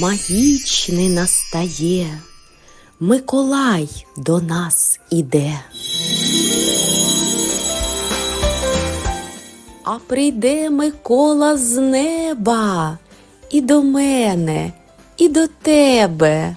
магічний настає, Миколай до нас іде. А прийде Микола з неба і до мене, і до тебе.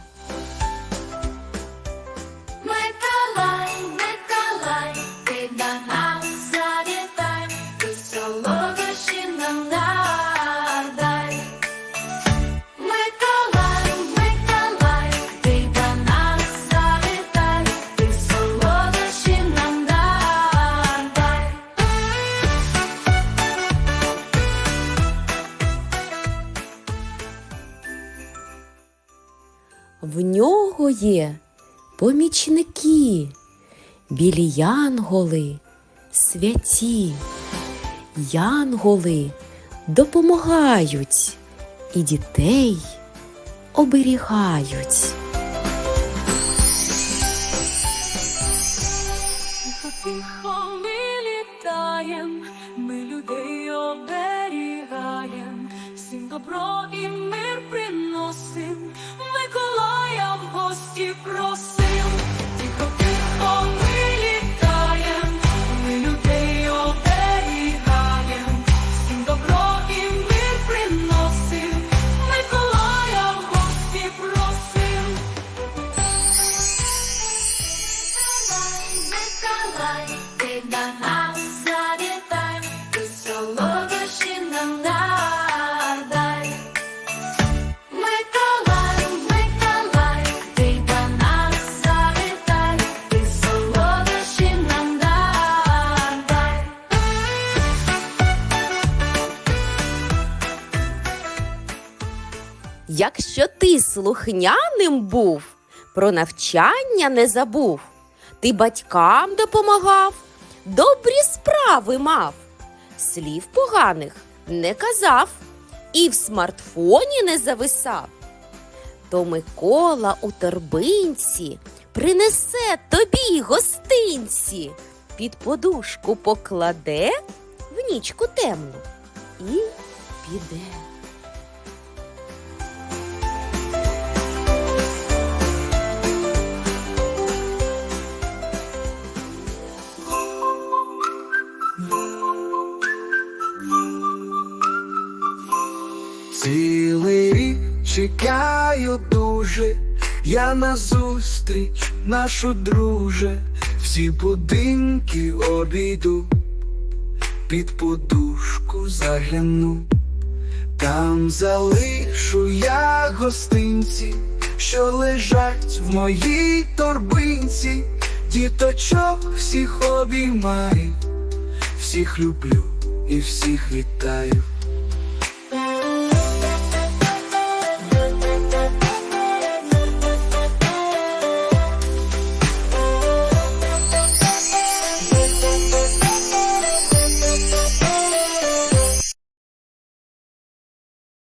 В нього є помічники, білі янголи, святі. Янголи допомагають і дітей оберігають. Тихо ми літаєм, ми людей оберігаєм, всім добро і до завітай, ти солодощі нам надай. Миколай, Миколай, ти до нас ти солодощі нам надай. Якщо ти слухняним був, про навчання не забув, ти батькам допомагав, добрі справи мав, слів поганих не казав і в смартфоні не зависав, то Микола у торбинці принесе тобі гостинці, під подушку покладе в нічку темну і піде. Цілий рік чекаю дуже, я на зустріч нашу друже, всі будинки обійду, під подушку загляну, там залишу я гостинці, що лежать в моїй торбинці, діточок всіх обіймаю, всіх люблю і всіх вітаю.